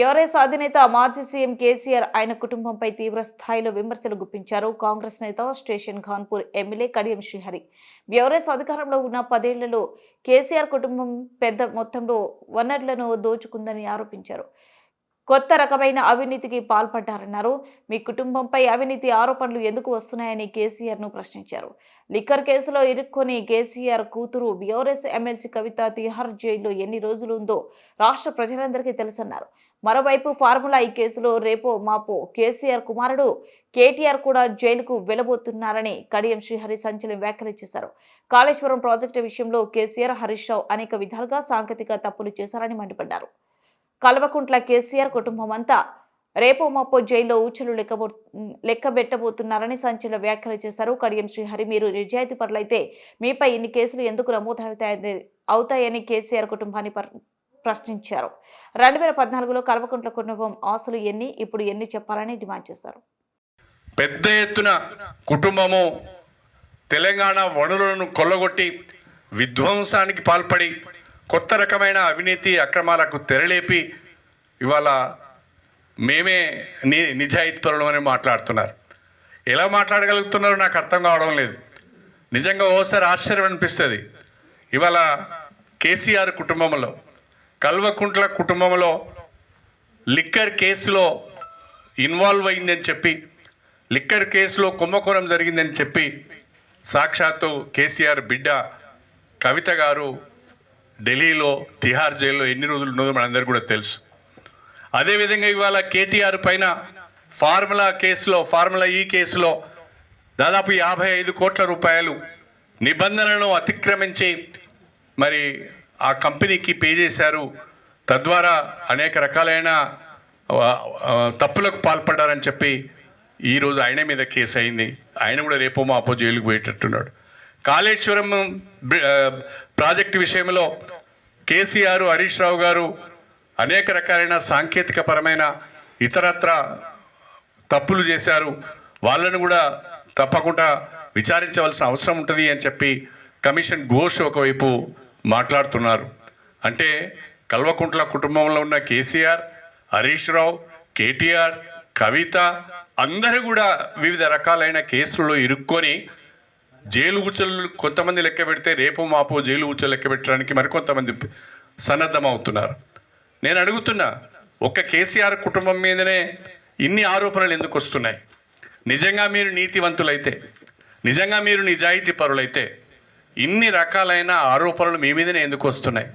BRS అధినేత మాజీ CM KCR ఆయన కుటుంబంపై తీవ్ర స్థాయిలో విమర్శలు గుప్పించారు. కాంగ్రెస్ నేత station Khanpur MLA Kadiyam Srihari. BRS అధికారంలో ఉన్న పదేళ్ళలో కేసీఆర్ కుటుంబం పెద్ద మొత్తంలో వనరులను దోచుకుందని ఆరోపించారు. కొత్త రకమైన అవినీతికి పాల్పడ్డారన్నారు. మీ కుటుంబంపై అవినీతి ఆరోపణలు ఎందుకు వస్తున్నాయని కేసీఆర్ను ప్రశ్నించారు. లిక్కర్ కేసులో ఇరుక్కొని కేసీఆర్ కూతురు బీఆర్ఎస్ ఎమ్మెల్సీ కవిత తిహార్ జైల్లో ఎన్ని రోజులు ఉందో రాష్ట్ర ప్రజలందరికీ తెలుసన్నారు. మరోవైపు ఫార్ములా ఈ కేసులో రేపో మాపో కేసీఆర్ కుమారుడు కేటీఆర్ కూడా జైలుకు వెళ్ళబోతున్నారని కడియం శ్రీహరి సంచలనం వ్యాఖ్యలు చేశారు కాళేశ్వరం ప్రాజెక్టు విషయంలో కేసీఆర్ హరీష్ రావు అనేక విధాలుగా సాంకేతిక తప్పులు చేశారని మండిపడ్డారు. కల్వకుంట్ల కేసీఆర్ కుటుంబం అంతా రేపో మాపో జైల్లో ఊచలు లెక్కబో లెక్కబెట్టబోతున్నారని సంచలన వ్యాఖ్యలు చేశారు. కడియం శ్రీహరి మీరు నిజాయితీ పరులైతే మీపై ఇన్ని కేసులు ఎందుకు నమోదవుతాయని అవుతాయని కేసీఆర్ కుటుంబాన్ని ప్రశ్నించారు. రెండు వేల పద్నాలుగులో కల్వకుంట్ల కుటుంబం ఆస్తులు ఎన్ని ఇప్పుడు ఎన్ని చెప్పాలని డిమాండ్ చేశారు. పెద్ద ఎత్తున కుటుంబము తెలంగాణ వనరులను కొల్లగొట్టి విధ్వంసానికి పాల్పడి కొత్త రకమైన అవినీతి అక్రమాలకు తెరలేపి ఇవాళ మేమే ని నిజాయితీపరులం అని మాట్లాడుతున్నారు. ఎలా మాట్లాడగలుగుతున్నారో నాకు అర్థం కావడం లేదు. నిజంగా ఓసారి ఆశ్చర్యం అనిపిస్తుంది. ఇవాళ కేసీఆర్ కుటుంబంలో కల్వకుంట్ల కుటుంబంలో లిక్కర్ కేసులో ఇన్వాల్వ్ అయిందని చెప్పి లిక్కర్ కేసులో కుంభకోణం జరిగిందని చెప్పి సాక్షాత్తు కేసీఆర్ బిడ్డ కవిత గారు ఢిల్లీలో తిహార్ జైల్లో ఎన్ని రోజులు ఉన్నదో మనందరికీ కూడా తెలుసు. అదేవిధంగా ఇవాళ కేటీఆర్ పైన ఫార్ములా కేసులో ఫార్ములా ఈ కేసులో దాదాపు యాభై ఐదు కోట్ల రూపాయలు నిబంధనలను అతిక్రమించి మరి ఆ కంపెనీకి పే చేశారు. తద్వారా అనేక రకాలైన తప్పులకు పాల్పడ్డారని చెప్పి ఈరోజు ఆయన మీద కేసు అయింది. ఆయన కూడా రేపో మాపో జైలుకు పోయేటట్టున్నాడు. కాళేశ్వరం ప్రాజెక్టు విషయంలో కేసీఆర్ హరీష్ రావు గారు అనేక రకాలైన సాంకేతిక పరమైన ఇతరత్ర తప్పులు చేశారు. వాళ్ళను కూడా తప్పకుండా విచారించవలసిన అవసరం ఉంటుంది అని చెప్పి కమిషన్ ఘోష్ ఒకవైపు మాట్లాడుతున్నారు. అంటే కల్వకుంట్ల కుటుంబంలో ఉన్న కేసీఆర్ హరీష్ రావు కేటీఆర్ కవిత అందరూ కూడా వివిధ రకాలైన కేసుల్లో ఇరుక్కొని జైలు ఉచ్చలు కొంతమంది లెక్క పెడితే రేపు మాపు జైలు ఉచ్చలు లెక్క పెట్టడానికి మరికొంతమంది సన్నద్ధమవుతున్నారు. నేను అడుగుతున్నా ఒక్క కేసీఆర్ కుటుంబం మీదనే ఇన్ని ఆరోపణలు ఎందుకు వస్తున్నాయి? నిజంగా మీరు నీతివంతులైతే నిజంగా మీరు నిజాయితీ పరులైతే ఇన్ని రకాలైన ఆరోపణలు మీ మీదనే ఎందుకు వస్తున్నాయి?